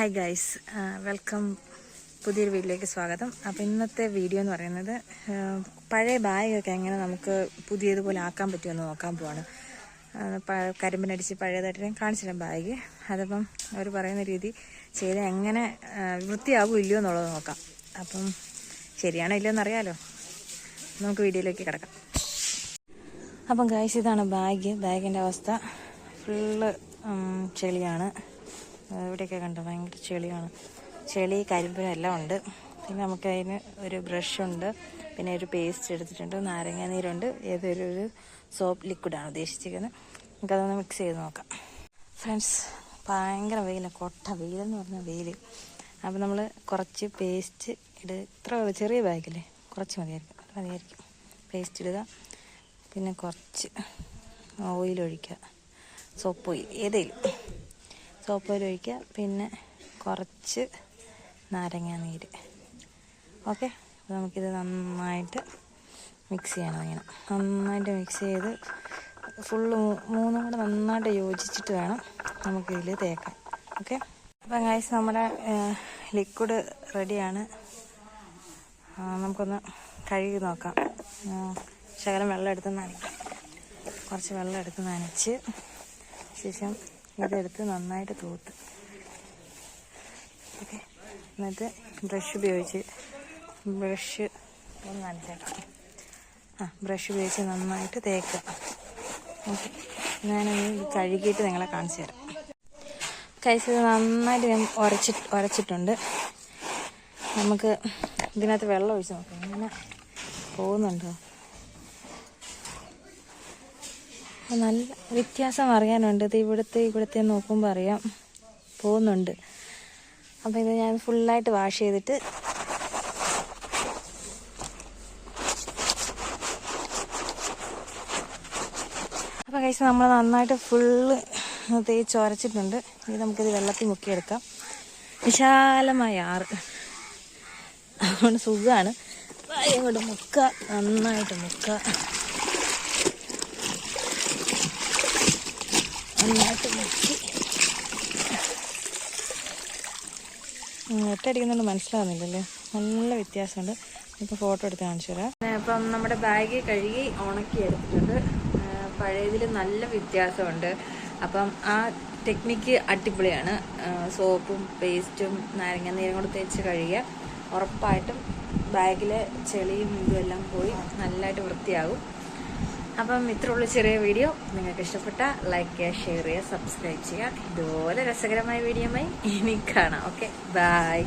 Hi guys welcome പുതിയൊരു വീഡിയോയിലേക്ക് സ്വാഗതം. അപ്പോൾ ഇന്നത്തെ വീഡിയോ എന്ന് പറയുന്നത് പഴയ ബാഗൊക്കെ എങ്ങനെ നമുക്ക് പുതിയതുപോലെ ആക്കാൻ പറ്റുമെന്ന് നോക്കാൻ പോവാണ്. കരിമ്പിനടിച്ച് പഴയതായിട്ട് ഞാൻ ബാഗ്. അതപ്പം അവർ പറയുന്ന രീതി ചെയ്ത് എങ്ങനെ വൃത്തിയാകും വൃത്തിയാകുമോ ഇല്ലയോ എന്നുള്ളത് നോക്കാം. അപ്പം ശരിയാണോ ഇല്ലയോ എന്നറിയാലോ. നമുക്ക് വീഡിയോയിലേക്ക് കിടക്കാം. അപ്പം ഗൈസ് ഇതാണ് ബാഗ്. ബാഗിന്റെ അവസ്ഥ ഫുള്ള് ചെളിയാണ്. ഇവിടെയൊക്കെ കണ്ടോ ഭയങ്കര ചെളിയാണ്. ചെളി കരിമ്പിനും എല്ലാം ഉണ്ട്. പിന്നെ നമുക്ക് അതിന് ഒരു ബ്രഷ് ഉണ്ട്. പിന്നെ ഒരു പേസ്റ്റ് എടുത്തിട്ടുണ്ട്. നാരങ്ങ നീരുണ്ട്. ഏതൊരു ഒരു സോപ്പ് ലിക്വിഡാണ് ഉദ്ദേശിച്ചിരിക്കുന്നത്. നമുക്കതൊന്ന് മിക്സ് ചെയ്ത് നോക്കാം. ഫ്രണ്ട്സ് ഭയങ്കര വെയിലാണ് കൊട്ട വെയിലെന്ന് പറഞ്ഞാൽ വെയിൽ അപ്പോൾ നമ്മൾ കുറച്ച് പേസ്റ്റ് ഇട്. ഇത്ര ചെറിയ ബാഗില്ലേ കുറച്ച് മതിയായിരിക്കും. അത് മതിയായിരിക്കും. പേസ്റ്റ് ഇടുക. പിന്നെ കുറച്ച് ഓയിൽ ഒഴിക്കുക. സോപ്പ് ഓയിൽ ഏതെങ്കിലും സോപ്പ് ഓയിൽ ഒഴിക്കുക. പിന്നെ കുറച്ച് നാരങ്ങ നീര്. ഓക്കെ? നമുക്കിത് നന്നായിട്ട് മിക്സ് ചെയ്യണം ഇങ്ങനെ. നന്നായിട്ട് മിക്സ് ചെയ്ത് ഫുള്ള് മൂന്നും കൂടെ നന്നായിട്ട് യോജിച്ചിട്ട് വേണം നമുക്കിതിൽ തേക്കാം. ഓക്കെ? അപ്പം ഗൈസ് നമ്മുടെ ലിക്വിഡ് റെഡിയാണ് നമുക്കൊന്ന് കഴുകി നോക്കാം. ശകലം വെള്ളം എടുത്ത് നനയ്ക്കാം. കുറച്ച് വെള്ളം എടുത്ത് നനച്ച് ശേഷം ഇതെടുത്ത് നന്നായിട്ട് തൂത്ത്. ഓക്കെ. എന്നിട്ട് ബ്രഷ് ഉപയോഗിച്ച് ബ്രഷ് ഒന്ന് നനച്ചേക്കാം ആ ബ്രഷ് ഉപയോഗിച്ച് നന്നായിട്ട് തേക്കുക. ഓക്കെ. ഞാനൊന്ന് കഴുകിയിട്ട് നിങ്ങളെ കാണിച്ചു തരാം. കഴിച്ചത് നന്നായിട്ട് ഞാൻ ഉരച്ചി ഉരച്ചിട്ടുണ്ട്. നമുക്ക് ഇതിനകത്ത് വെള്ളം ഒഴിച്ച് നോക്കാം. ഇങ്ങനെ പോകുന്നുണ്ടോ അപ്പൊ നല്ല വ്യത്യാസം അറിയാനുണ്ട്. ഇത് ഇവിടുത്തെ ഇവിടുത്തെ നോക്കുമ്പോൾ അറിയാം. പോകുന്നുണ്ട്. അപ്പോൾ ഇത് ഞാൻ ഫുള്ളായിട്ട് വാഷ് ചെയ്തിട്ട് അപ്പോൾ കഴിച്ച് നമ്മൾ നന്നായിട്ട് ഫുള്ള് തേച്ച് ഉരച്ചിട്ടുണ്ട് ഇനി നമുക്കിത് വെള്ളത്തിൽ മുക്കിയെടുക്കാം. വിശാലമായ ആറ്. അതുകൊണ്ട് സുഖമാണ് അങ്ങോട്ട് മുക്ക നന്നായിട്ട് മുക്കുക. ഒറ്റയടിക്കുന്നുണ്ട് മനസ്സിലാവുന്നില്ലല്ലേ? നല്ല വ്യത്യാസമുണ്ട്. ഇപ്പൊ ഫോട്ടോ എടുത്ത് കാണിച്ചു തരാം. ഇപ്പം നമ്മുടെ ബാഗ് കഴുകി ഉണക്കി എടുത്തിട്ടുണ്ട്. പഴയതിൽ നല്ല വ്യത്യാസമുണ്ട്. അപ്പം ആ ടെക്നിക്ക് അടിപൊളിയാണ്. സോപ്പും പേസ്റ്റും നാരങ്ങ നീരും കൂടെ തേച്ച് കഴുകിയ ഉറപ്പായിട്ടും ബാഗിലെ ചെളിയും ഇതും എല്ലാം പോയി നല്ലതായിട്ട് വൃത്തിയാകും. അപ്പം ഇത്രയുള്ള ചെറിയ വീഡിയോ. നിങ്ങൾക്ക് ഇഷ്ടപ്പെട്ട ലൈക്ക് ചെയ്യുക ഷെയർ ചെയ്യുക സബ്സ്ക്രൈബ് ചെയ്യുക. ഇതുപോലെ രസകരമായ വീഡിയോയുമായി ഇനി കാണാം. Okay bye